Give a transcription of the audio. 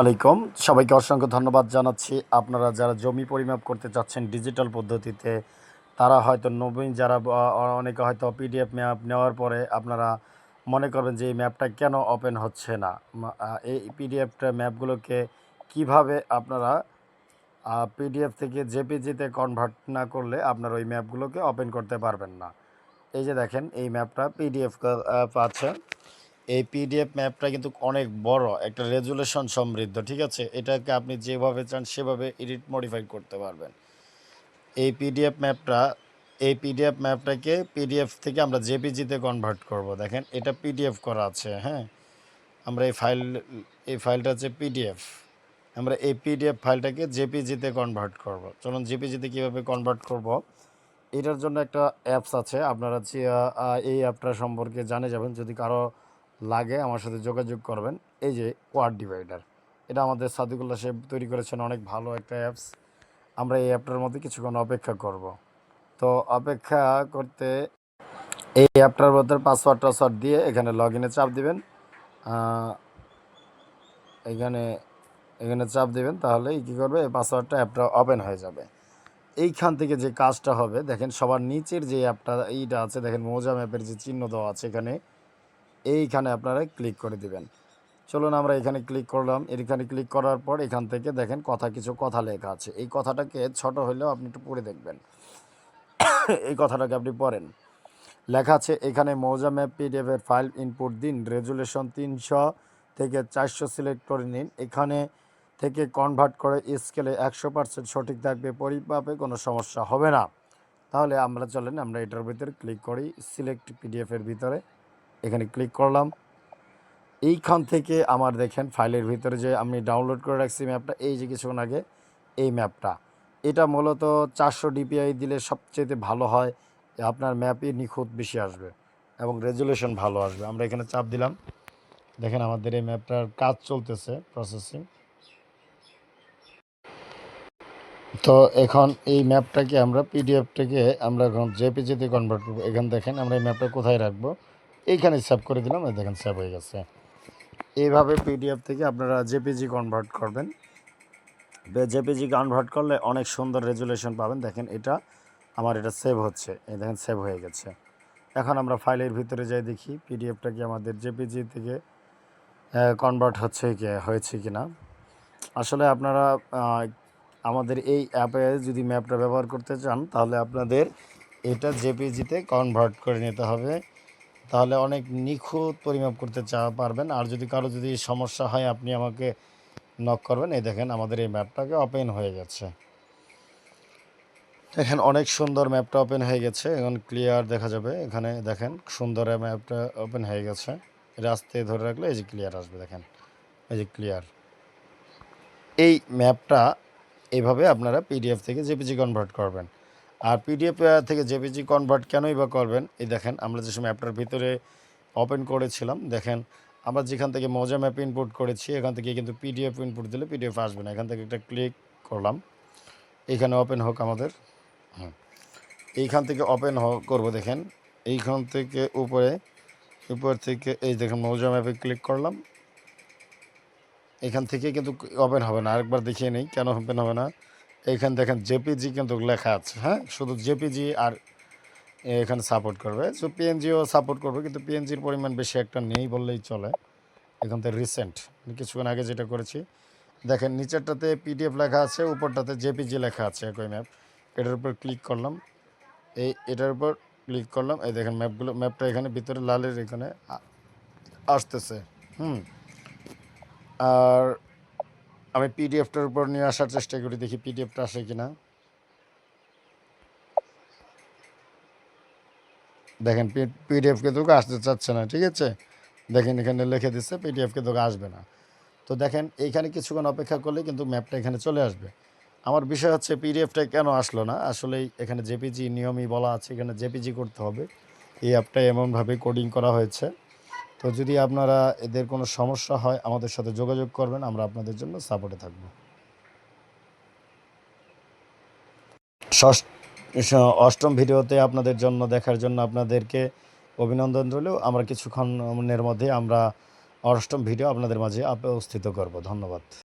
আলাইকুম সবাইকে অসংখ্য ধন্যবাদ জানাচ্ছি। আপনারা যারা জমি পরিমাপ করতে চাচ্ছেন ডিজিটাল পদ্ধতিতে, তারা হয়তো নবীন যারা অনেকে হয়তো পিডিএফ ম্যাপ নেওয়ার পরে আপনারা মনে করবেন যে এই ম্যাপটা কেন ওপেন হচ্ছে না? এই পিডিএফটা ম্যাপগুলোকে কীভাবে আপনারা পিডিএফ থেকে জেপিজিতে কনভার্ট না করলে আপনারা ওই ম্যাপগুলোকে ওপেন করতে পারবেন না? এই যে দেখেন, এই ম্যাপটা পিডিএফ আছে এই পিডিএফ ম্যাপটা কিন্তু অনেক বড়, একটা রেজুলেশন সমৃদ্ধ, ঠিক আছে? এটাকে আপনি যেভাবে চান সেভাবে এডিট মডিফাই করতে পারবেন। এই পিডিএফ ম্যাপটা এই পিডিএফ ম্যাপটাকে পিডিএফ থেকে আমরা জেপিজিতে কনভার্ট করব। দেখেন, এটা পিডিএফ করা আছে হ্যাঁ? আমরা এই ফাইল এই ফাইলটা হচ্ছে পিডিএফ আমরা এই পিডিএফ ফাইলটাকে জেপিজিতে কনভার্ট করব। চলুন জেপিজিতে কীভাবে কনভার্ট করব? এটার জন্য একটা অ্যাপস আছে, আপনারা এই অ্যাপটা সম্পর্কে জানে যাবেন। যদি কারও লাগে, আমার সাথে যোগাযোগ করবেন। এই যে ওয়ার্ড ডিভাইডার এটা আমাদের সাদিকুল্লাহ সাহেব তৈরি করেছেন অনেক ভালো একটা অ্যাপস আমরা এই অ্যাপটার মধ্যে কিছুক্ষণ অপেক্ষা করব। তো অপেক্ষা করতে এই অ্যাপটার মধ্যে পাসওয়ার্ড টাসওয়ার্ড দিয়ে এখানে লগ ইনে চাপ দিবেন। এখানে এখানে চাপ দিবেন তাহলে কী করবে? এই পাসওয়ার্ডটা অ্যাপটা ওপেন হয়ে যাবে। এইখান থেকে যে কাজটা হবে, দেখেন সবার নিচের যে অ্যাপটা এইটা আছে, দেখেন মোজা ম্যাপের যে চিহ্ন দেওয়া আছে এখানে। এইখানে আপনারা ক্লিক করে দিবেন। চলুন আমরা এখানে ক্লিক করলাম। এখানে ক্লিক করার পর এখান থেকে দেখেন কথা, কিছু কথা লেখা আছে। এই কথাটাকে ছোট হলেও আপনি একটু পড়ে দেখবেন। এই কথাটাকে আপনি পড়েন। লেখা আছে, এখানে মৌজা ম্যাপ পিডিএফের ফাইল ইনপুট দিন। রেজুলেশন তিনশো থেকে চারশো সিলেক্ট করে নিন। এখানে থেকে কনভার্ট করে স্কেলে একশো পার্সেন্ট সঠিক থাকবে। পরিমাপে কোনো সমস্যা হবে না। তাহলে আমরা চলেন, আমরা এটার ভিতরে ক্লিক করি সিলেক্ট পিডিএফের ভিতরে। এখানে ক্লিক করলাম। এইখান থেকে আমার দেখেন ফাইলের ভিতরে যে আমি ডাউনলোড করে রাখছি ম্যাপটা এই যে কিছুক্ষণ আগে এই ম্যাপটা এটা মূলত চারশো ডিপিআই দিলে সবচেয়ে ভালো হয়, আপনার ম্যাপই নিখুঁত বেশি আসবে এবং রেজুলেশন ভালো আসবে। আমরা এখানে চাপ দিলাম। দেখেন আমাদের এই ম্যাপটার কাজ চলতেছে প্রসেসিং তো এখন এই ম্যাপটাকে আমরা পিডিএফটাকে আমরা এখন জেপিজিতে কনভার্ট করব। এখানে দেখেন আমরা এই ম্যাপটা কোথায় রাখব? এইখানে সেভ করে দিলাম দেখেন সেভ হয়ে গেছে। এইভাবে পিডিএফ থেকে আপনারা জেপিজি কনভার্ট করবেন। জেপিজি কনভার্ট করলে অনেক সুন্দর রেজুলেশন পাবেন। দেখেন এটা, আমার এটা সেভ হচ্ছে। এই দেখেন সেভ হয়ে গেছে। এখন আমরা ফাইলের ভিতরে যাই দেখি পিডিএফটা কি আমাদের জেপিজি থেকে কনভার্ট হচ্ছে কি, হয়েছে কি না আসলে আপনারা আমাদের এই অ্যাপে যদি ম্যাপটা ব্যবহার করতে চান, তাহলে আপনাদের এটা জেপিজিতে কনভার্ট করে নিতে হবে। তাহলে অনেক নিখুঁত পরিমাপ করতে চা পারবেন। আর যদি কারও যদি সমস্যা হয়, আপনি আমাকে নক করবেন। এই দেখেন আমাদের এই ম্যাপটাকে ওপেন হয়ে গেছে। দেখেন অনেক সুন্দর ম্যাপটা ওপেন হয়ে গেছে। এখন ক্লিয়ার দেখা যাবে। এখানে দেখেন সুন্দর ম্যাপটা ওপেন হয়ে গেছে। রাস্তায় ধরে রাখলে এই যে ক্লিয়ার আসবে, দেখেন। এই যে ক্লিয়ার এই ম্যাপটা এইভাবে আপনারা পিডিএফ থেকে জেপিজি কনভার্ট করবেন। আর পিডিএফ থেকে জেপিজি কনভার্ট কেনই বা করবেন? এই দেখেন, আমরা যে সময় অ্যাপটার ভিতরে ওপেন করেছিলাম, দেখেন, আমরা যেখান থেকে মজা ম্যাপ ইনপুট করেছি, এখান থেকে কিন্তু পিডিএফ ইনপুট দিলে পিডিএফ আসবে না। এখান থেকে একটা ক্লিক করলাম। এখানে ওপেন হোক আমাদের। হুম। এইখান থেকে ওপেন করব, দেখেন। এইখান থেকে উপরে, উপর থেকে এই দেখেন, মৌজা ম্যাপে ক্লিক করলাম। এখান থেকে কিন্তু ওপেন হবে না। আরেকবার দেখিয়ে নেই, কেন ওপেন হবে না? এইখানে দেখেন জেপিজি কিন্তু লেখা আছে হ্যাঁ? শুধু জেপিজি আর এখানে সাপোর্ট করবে। সো পিএনজিও সাপোর্ট করবে, কিন্তু পিএনজির পরিমাণ বেশি একটা নেই বললেই চলে। এখান থেকে রিসেন্ট কিছুক্ষণ আগে যেটা করেছি, দেখেন নিচেরটাতে পিডিএফ লেখা আছে, উপরটাতে জেপিজি লেখা আছে একই ম্যাপ এটার উপর ক্লিক করলাম। এই, এটার উপর ক্লিক করলাম। এই দেখেন ম্যাপগুলো ম্যাপটা এখানে ভিতরে লালের এখানে আসতেছে। হুম। আর আমি পিডিএফটার উপর নিয়ে আসার চেষ্টা করি, দেখি পিডিএফটা আসে কিনা। দেখেন পিডিএফ কিন্তু আসতে চাচ্ছে না, ঠিক আছে? দেখেন, এখানে লিখে দিচ্ছে পিডিএফ কিন্তু আসবে না। তো দেখেন এইখানে কিছুক্ষণ অপেক্ষা করলে কিন্তু ম্যাপটা এখানে চলে আসবে। আমার বিষয় হচ্ছে পিডিএফটা কেন আসলো না? আসলে এখানে জেপিজি নিয়মই বলা আছে, এখানে জেপিজি করতে হবে। এই অ্যাপটা এমনভাবে কোডিং করা হয়েছে। তো যদি আপনারা এদের কোনো সমস্যা হয়, আমাদের সাথে যোগাযোগ করবেন, আমরা আপনাদের জন্য সাপোর্টে থাকব। অষ্টম ভিডিওতে আপনাদের জন্য, দেখার জন্য আপনাদেরকে অভিনন্দন রইলেও আমরা কিছুক্ষণের মধ্যে আমরা অষ্টম ভিডিও আপনাদের মাঝে উপস্থিত করব। ধন্যবাদ।